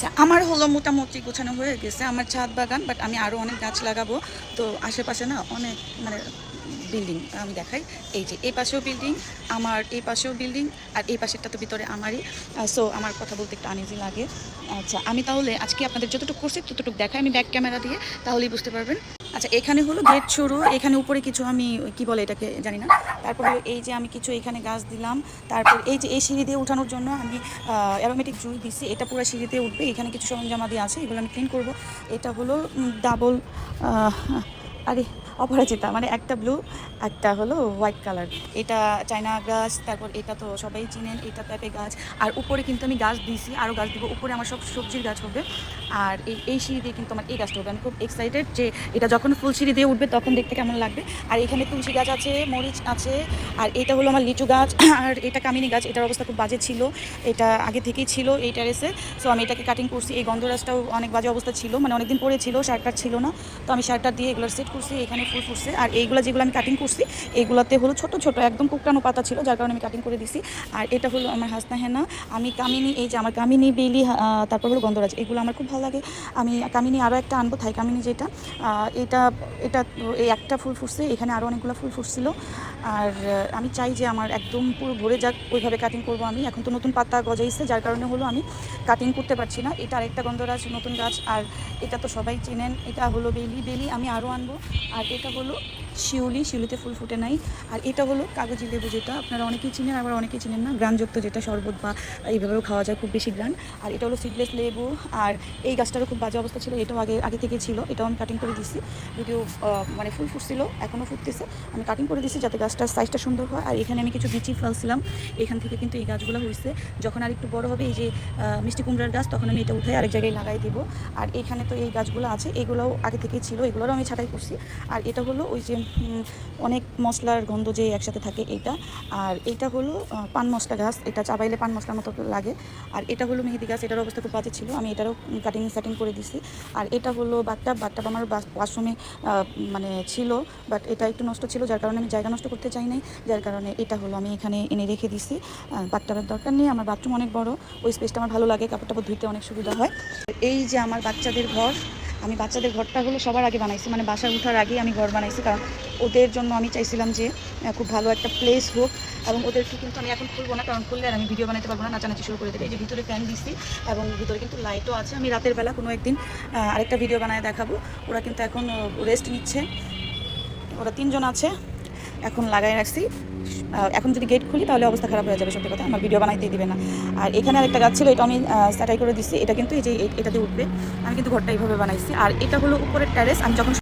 আচ্ছা আমার হলো মোটামুটি গোছানো হয়ে গেছে, আমার ছাদ বাগান বাট আমি আরও অনেক গাছ লাগাবো। তো আশেপাশে না অনেক মানে বিল্ডিং আমি দেখাই। এই যে এই পাশেও বিল্ডিং আমার এই পাশেও বিল্ডিং আর এই পাশেরটা তো ভিতরে আমারই। সো আমার কথা বলতে একটু আনিজি লাগে। আচ্ছা আমি তাহলে আজকে আপনাদের যতটুকু করছি, ততটুকু দেখাই আমি ব্যাক ক্যামেরা দিয়ে, তাহলেই বুঝতে পারবেন। আচ্ছা এখানে হলো গেট শুরু এখানে উপরে কিছু আমি কি বলে এটাকে জানি না। তারপর হলো এই যে আমি কিছু এখানে গাছ দিলাম, তারপর এই যে, এই সিঁড়ি দিয়ে উঠানোর জন্য আমি অ্যারোমেটিক জুই দিছি, এটা পুরো সিঁড়িতে উঠবে, এখানে কিছু সরঞ্জামাদি আছে, এগুলো আমি ক্লিন করব। এটা হলো ডাবল আরে অপরাজিতা মানে একটা ব্লু একটা হলো হোয়াইট কালার এটা চায়না গাছ, তারপর এটা তো সবাই চিনেন, এটা পেঁপে গাছ। আর উপরে কিন্তু আমি গাছ দিয়েছি আরও গাছ দিব। উপরে আমার সব সবজির গাছ হবে। আর এই এই সিঁড়ি দিয়ে কিন্তু আমার এই গাছটা হবে। আমি খুব এক্সাইটেড যে এটা যখন ফুল সিঁড়ি দিয়ে উঠবে তখন দেখতে কেমন লাগবে। আর এখানে তুলসী গাছ আছে, মরিচ আছে, আর এটা হলো আমার লিচু গাছ। আর এটা কামিনী গাছ, এটার অবস্থা খুব বাজে ছিল। এটা আগে থেকেই ছিল এই টেরেসে সো আমি এটাকে কাটিং করছি। এই গন্ধরাজটাও অনেক বাজে অবস্থা ছিল মানে অনেকদিন পরে ছিল শার্টার ছিল না। তো আমি শার্টার দিয়ে এগুলো সেট করছি। এখানে ফুল ফুটছে। আর এইগুলো যেগুলো আমি কাটিং করছি এইগুলোতে হলো ছোট ছোট, একদম কুকরানো পাতা ছিল, যার কারণে আমি কাটিং করে দিছি। আর এটা হলো আমার হাসনা হেনা। আমি কামিনী, এই যে আমার কামিনী, বেলি তারপর হলো গন্ধরাজ, এগুলো আমার খুব ভালো লাগে। আমি কামিনী আরও একটা আনব, থাই কামিনী যেটা। এটা এটা, এই একটা ফুল ফুটছে, এখানে আরও অনেকগুলো ফুল ফুটছিল। আর আমি চাই যে আমার একদম পুরো ভরে যাক, ওইভাবে কাটিং করব আমি। এখন তো নতুন পাতা গজাইছে, যার কারণে হলো আমি কাটিং করতে পারছি না। এটা আরেকটা গন্ধরাজ, নতুন গাছ। আর এটা তো সবাই চেনেন, এটা হলো বেলি। বেলি আমি আরও আনব। আর এটা হলো শিউলি, শিউলিতে ফুল ফুটে নাই। আর এটা হলো কাগজি লেবু যেটা। আপনারা অনেকেই চিনেন, আবার অনেকেই চিনেন না। গ্রানযুক্ত যেটা শরবত বা এইভাবেও খাওয়া যায় খুব বেশি গ্রান। আর এটা হলো সিডলেস লেবু। আর এই গাছটারও খুব বাজে অবস্থা ছিল। এটাও আগে আগে থেকে ছিল। এটাও আমি কাটিং করে দিছি যদিও মানে ফুল ফুটছিল, এখনও ফুটতেছে। আমি কাটিং করে দিছি যাতে গাছটার সাইজটা সুন্দর হয়। আর এখানে আমি কিছু বিচি ফেলছিলাম। এখান থেকে কিন্তু এই গাছগুলো হয়েছে। যখন আর একটু বড় হবে, এই যে মিষ্টি কুমড়ার গাছ, তখন আমি এটা উঠাই আরেক জায়গায় লাগাই দিব। আর এখানে তো এই গাছগুলো আছে, এগুলোও আগে থেকেই ছিল। এগুলোরও আমি ছাটাই করছি। আর এটা হলো ওই যে অনেক মশলার গন্ধ যে একসাথে থাকে এটা। আর এটা হলো পান মশলা গাছ। এটা চাবাইলে পান মশলার মতো লাগে। আর এটা হলো মেহেদি গাছ। এটার অবস্থা খুব বাজে ছিল। আমি এটারও কাটিং সাটিং করে দিছি। আর এটা হলো বাথটাব। বাথটাব আমার ওয়াশরুমে মানে ছিল বাট এটা একটু নষ্ট ছিল। যার কারণে আমি জায়গা নষ্ট করতে চাই নাই। যার কারণে এটা হলো আমি এখানে এনে রেখে দিছি। বাথটাবের দরকার নেই। আমার বাথরুম অনেক বড়। ওই স্পেসটা আমার ভালো লাগে। কাপড় টাপড় ধুইতে অনেক সুবিধা হয়। এই যে আমার বাচ্চাদের ঘর আমি বাচ্চাদের ঘরটা হলো সবার আগে বানাইছি মানে বাসায় উঠার আগেই আমি ঘর বানাইছি, কারণ ওদের জন্য আমি চাইছিলাম যে খুব ভালো একটা প্লেস হোক এবং ওদেরকে কিন্তু আমি এখন খুলবো না, কারণ খুললে আর আমি ভিডিও বানাতে পারব না, নাচানাচি শুরু করে দেবে। এই যে ভিতরে ফ্যান দিছি এবং ভিতরে কিন্তু লাইটও আছে। আমি রাতের বেলা কোনো একদিন আরেকটা ভিডিও বানায় দেখাবো। ওরা কিন্তু এখন রেস্ট নিচ্ছে। ওরা তিনজন আছে। এখন লাগাই রাখছি। এখন যদি গেট খুলি তাহলে অবস্থা খারাপ হয়ে যাবে, সত্যি কথা। আমার ভিডিও বানাইতেই দিবে না। আর এখানে আরেকটা গাছ ছিল, এটা আমি স্যাটাই করে দিচ্ছি এটা কিন্তু এই যে এটাতে উঠবে। আমি কিন্তু ঘরটা এইভাবে বানাইছি। আর এটা হলো উপরের ট্যারেস আমি যখন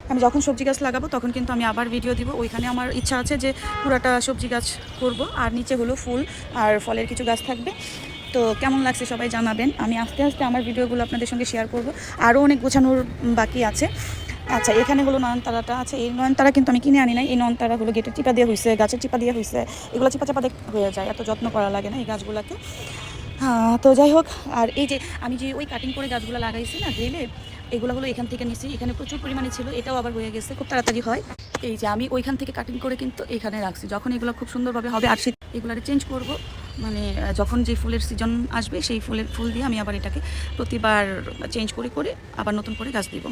আমি যখন সবজি গাছ লাগাবো, তখন কিন্তু আমি আবার ভিডিও দিব। ওইখানে আমার ইচ্ছা আছে যে পুরাটা সবজি গাছ করব। আর নিচে হলো ফুল আর ফলের কিছু গাছ থাকবে। তো কেমন লাগছে সবাই জানাবেন। আমি আস্তে আস্তে আমার ভিডিওগুলো আপনাদের সঙ্গে শেয়ার করব। আরও অনেক গোছানোর বাকি আছে। আচ্ছা এখানে হলো নয়নতারাটা আছে। এই নয়নতারা কিন্তু আমি কিনে আনি নাই। এই নয়নতারা হলো গেটের চিপা দিয়ে হয়েছে গাছের চিপা দিয়ে হয়েছে এগুলো চিপা চাপা হয়ে যায়, এত যত্ন করা লাগে না এই গাছগুলোকে। হ্যাঁ তো যাই হোক, আর এই যে আমি যে ওই কাটিং করে গাছগুলো লাগাইছি না গ্রিলে এগুলো হলো এখান থেকে নিছি। এখানে প্রচুর পরিমাণে ছিল, এটাও আবার হয়ে গেছে, খুব তাড়াতাড়ি হয়। এই যে আমি ওইখান থেকে কাটিং করে কিন্তু এখানে রাখছি। যখন এগুলো খুব সুন্দরভাবে হবে, আর শীত এগুলারে চেঞ্জ করব। মানে যখন যে ফুলের সিজন আসবে, সেই ফুলের ফুল দিয়ে আমি আবার এটাকে প্রতিবার চেঞ্জ করে করে আবার নতুন করে গাছ দিব।